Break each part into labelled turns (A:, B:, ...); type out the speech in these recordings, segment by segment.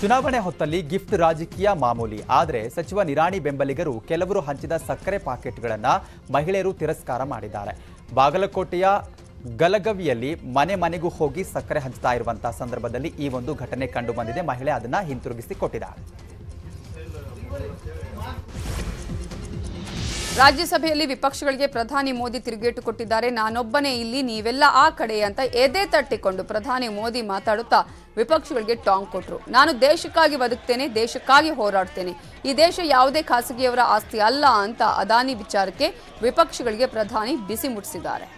A: ಚುನಾವಣೆ ಹೊತ್ತಲ್ಲಿ ಗಿಫ್ಟ್ ರಾಜಕೀಯ ಮಾಮೂಲಿ. ಆದರೆ ಸಚಿವ ನಿರಾಣಿ ಬೆಂಬಲಿಗರು ಕೆಲವರು ಹಂಚಿದ ಸಕ್ಕರೆ ಪಾಕೆಟ್ಗಳನ್ನು ಮಹಿಳೆಯರು ತಿರಸ್ಕಾರ ಮಾಡಿದ್ದಾರೆ. ಬಾಗಲಕೋಟೆಯ ಗಲಗವಿಯಲ್ಲಿ ಮನೆ ಮನೆಗೂ ಹೋಗಿ ಸಕ್ಕರೆ ಹಂಚ್ತಾ ಇರುವಂತಹ ಸಂದರ್ಭದಲ್ಲಿ ಈ ಒಂದು ಘಟನೆ ಕಂಡು ಬಂದಿದೆ. ಮಹಿಳೆ ಅದನ್ನು ಹಿಂತಿರುಗಿಸಿ ಕೊಟ್ಟಿದ್ದಾಳೆ
B: ರಾಜ್ಯಸಭೆಯಲ್ಲಿ ವಿಪಕ್ಷಗಳಿಗೆ ಪ್ರಧಾನಿ ಮೋದಿ ತಿರುಗೇಟು ಕೊಟ್ಟಿದ್ದಾರೆ. ನಾನೊಬ್ಬನೇ ಇಲ್ಲಿ, ನೀವೆಲ್ಲ ಆ ಕಡೆ ಅಂತ ಎದೆ ತಟ್ಟಿಕೊಂಡು ಪ್ರಧಾನಿ ಮೋದಿ ಮಾತಾಡುತ್ತಾ ವಿಪಕ್ಷಗಳಿಗೆ ಟಾಂಗ್ ಕೊಟ್ಟರು ನಾನು ದೇಶಕ್ಕಾಗಿ ಬದುಕ್ತೇನೆ, ದೇಶಕ್ಕಾಗಿ ಹೋರಾಡ್ತೇನೆ. ಈ ದೇಶ ಯಾವುದೇ ಖಾಸಗಿಯವರ ಆಸ್ತಿ ಅಲ್ಲ ಅಂತ ಅದಾನಿ ವಿಚಾರಕ್ಕೆ ವಿಪಕ್ಷಗಳಿಗೆ ಪ್ರಧಾನಿ ಬಿಸಿ ಮುಟ್ಟಿಸಿದ್ದಾರೆ.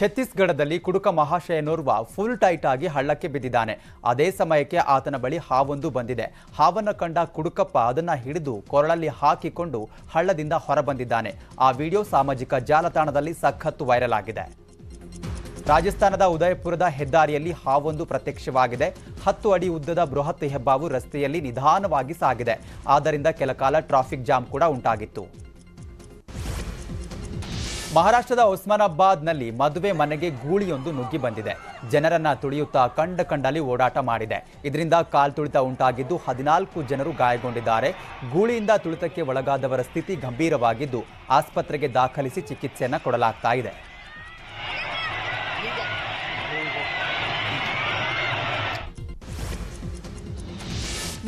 A: ಛತ್ತೀಸ್ಗಢದಲ್ಲಿ ಕುಡುಕ ಮಹಾಶಯನೋರ್ವ ಫುಲ್ ಟೈಟ್ ಆಗಿ ಹಳ್ಳಕ್ಕೆ ಬಿದ್ದಿದ್ದಾನೆ. ಅದೇ ಸಮಯಕ್ಕೆ ಆತನ ಬಳಿ ಹಾವೊಂದು ಬಂದಿದೆ. ಹಾವನ್ನು ಕಂಡ ಕುಡುಕಪ್ಪ ಅದನ್ನ ಹಿಡಿದು ಕೊರಳಲ್ಲಿ ಹಾಕಿಕೊಂಡು ಹಳ್ಳದಿಂದ ಹೊರಬಂದಿದ್ದಾನೆ. ಆ ವಿಡಿಯೋ ಸಾಮಾಜಿಕ ಜಾಲತಾಣದಲ್ಲಿ ಸಖತ್ತು ವೈರಲ್ ಆಗಿದೆ. ರಾಜಸ್ಥಾನದ ಉದಯಪುರದ ಹೆದ್ದಾರಿಯಲ್ಲಿ ಹಾವೊಂದು ಪ್ರತ್ಯಕ್ಷವಾಗಿದೆ. ಹತ್ತು ಅಡಿ ಉದ್ದದ ಬೃಹತ್ ಹೆಬ್ಬಾವು ರಸ್ತೆಯಲ್ಲಿ ನಿಧಾನವಾಗಿ ಸಾಗಿದೆ. ಆದ್ದರಿಂದ ಕೆಲಕಾಲ ಟ್ರಾಫಿಕ್ ಜಾಮ್ ಕೂಡ ಉಂಟಾಗಿತ್ತು. ಮಹಾರಾಷ್ಟ್ರದ ಉಸ್ಮಾನಾಬಾದ್ನಲ್ಲಿ ಮದುವೆ ಮನೆಗೆ ಗೂಳಿಯೊಂದು ನುಗ್ಗಿ ಬಂದಿದೆ. ಜನರನ್ನ ತುಳಿಯುತ್ತಾ ಕಂಡ ಕಂಡಲ್ಲಿ ಓಡಾಟ ಮಾಡಿದೆ. ಇದರಿಂದ ಕಾಲ್ ತುಳಿತ ಉಂಟಾಗಿದ್ದು ಹದಿನಾಲ್ಕು ಜನರು ಗಾಯಗೊಂಡಿದ್ದಾರೆ. ಗೂಳಿಯಿಂದ ತುಳಿತಕ್ಕೆ ಒಳಗಾದವರ ಸ್ಥಿತಿ ಗಂಭೀರವಾಗಿದ್ದು ಆಸ್ಪತ್ರೆಗೆ ದಾಖಲಿಸಿ ಚಿಕಿತ್ಸೆಯನ್ನು ಕೊಡಲಾಗ್ತಾ ಇದೆ.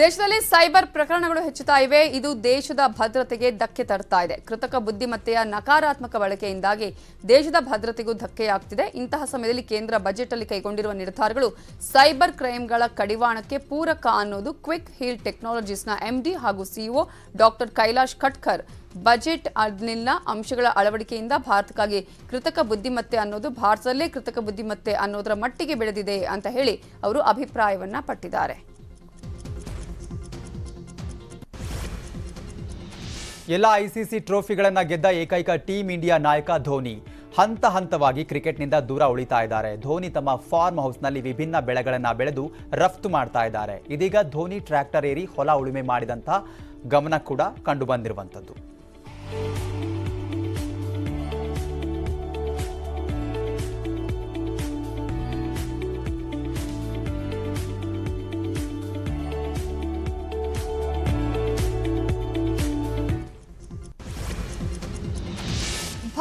B: ದೇಶದಲ್ಲಿ ಸೈಬರ್ ಪ್ರಕರಣಗಳು ಹೆಚ್ಚುತ್ತಾ ಇವೆ. ಇದು ದೇಶದ ಭದ್ರತೆಗೆ ಧಕ್ಕೆ ತರ್ತಾ ಇದೆ. ಕೃತಕ ಬುದ್ಧಿಮತ್ತೆಯ ನಕಾರಾತ್ಮಕ ಬಳಕೆಯಿಂದಾಗಿ ದೇಶದ ಭದ್ರತೆಗೂ ಧಕ್ಕೆಯಾಗ್ತಿದೆ ಇಂತಹ ಸಮಯದಲ್ಲಿ ಕೇಂದ್ರ ಬಜೆಟ್ ಅಲ್ಲಿ ಕೈಗೊಂಡಿರುವ ನಿರ್ಧಾರಗಳು ಸೈಬರ್ ಕ್ರೈಮ್ಗಳ ಕಡಿವಾಣಕ್ಕೆ ಪೂರಕ ಅನ್ನೋದು ಕ್ವಿಕ್ ಹೀಲ್ ಟೆಕ್ನಾಲಜೀಸ್ನ ಎಂಡಿ ಹಾಗೂ CEO doctor Kailash Khatkar budget ಅಲ್ಲಿನ ಅಂಶಗಳ ಅಳವಡಿಕೆಯಿಂದ ಭಾರತಕ್ಕಾಗಿ ಕೃತಕ ಬುದ್ಧಿಮತ್ತೆ ಅನ್ನೋದು ಭಾರತದಲ್ಲೇ ಕೃತಕ ಬುದ್ಧಿಮತ್ತೆ ಅನ್ನೋದರ ಮಟ್ಟಿಗೆ ಬೆಳೆದಿದೆ ಅಂತ ಹೇಳಿ ಅವರು ಅಭಿಪ್ರಾಯವನ್ನ ಪಟ್ಟಿದ್ದಾರೆ.
A: ಎಲ್ಲ ಐಸಿಸಿ ಟ್ರೋಫಿಗಳನ್ನು ಗೆದ್ದ ಏಕೈಕ ಟೀಮ್ ಇಂಡಿಯಾ ನಾಯಕ ಧೋನಿ. ಹಂತ ಹಂತವಾಗಿ ಕ್ರಿಕೆಟ್ನಿಂದ ದೂರ ಉಳಿತಾ ಇದ್ದಾರೆ. ಧೋನಿ ತಮ್ಮ ಫಾರ್ಮ್ ಹೌಸ್ನಲ್ಲಿ ವಿಭಿನ್ನ ಬೆಳೆಗಳನ್ನು ಬೆಳೆದು ರಫ್ತು ಮಾಡ್ತಾ ಇದ್ದಾರೆ. ಇದೀಗ ಧೋನಿ ಟ್ರ್ಯಾಕ್ಟರ್ ಏರಿ ಹೊಲ ಉಳುಮೆ ಮಾಡಿದಂಥ ಗಮನ ಕೂಡ ಕಂಡು ಬಂದಿರುವಂಥದ್ದು.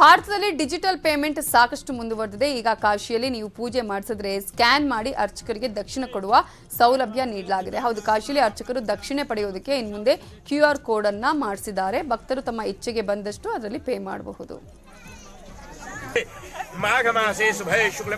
B: ಭಾರತದಲ್ಲಿ ಡಿಜಿಟಲ್ ಪೇಮೆಂಟ್ ಸಾಕಷ್ಟು ಮುಂದುವರೆದಿದೆ. ಈಗ ಕಾಶಿಯಲ್ಲಿ ನೀವು ಪೂಜೆ ಮಾಡಿಸಿದ್ರೆ ಸ್ಕ್ಯಾನ್ ಮಾಡಿ ಅರ್ಚಕರಿಗೆ ದಕ್ಷಿಣ ಕೊಡುವ ಸೌಲಭ್ಯ ನೀಡಲಾಗಿದೆ. ಹೌದು, ಕಾಶಿಯಲ್ಲಿ ಅರ್ಚಕರು ದಕ್ಷಿಣೆ ಪಡೆಯೋದಕ್ಕೆ ಇನ್ನು ಮುಂದೆ ಕ್ಯೂ ಆರ್ ಕೋಡ್ ಅನ್ನ ಮಾಡಿಸಿದ್ದಾರೆ. ಭಕ್ತರು ತಮ್ಮ ಇಚ್ಛೆಗೆ ಬಂದಷ್ಟು ಅದರಲ್ಲಿ ಪೇ ಮಾಡಬಹುದು.
C: ಮಾಘ ಶುಕ್ಲ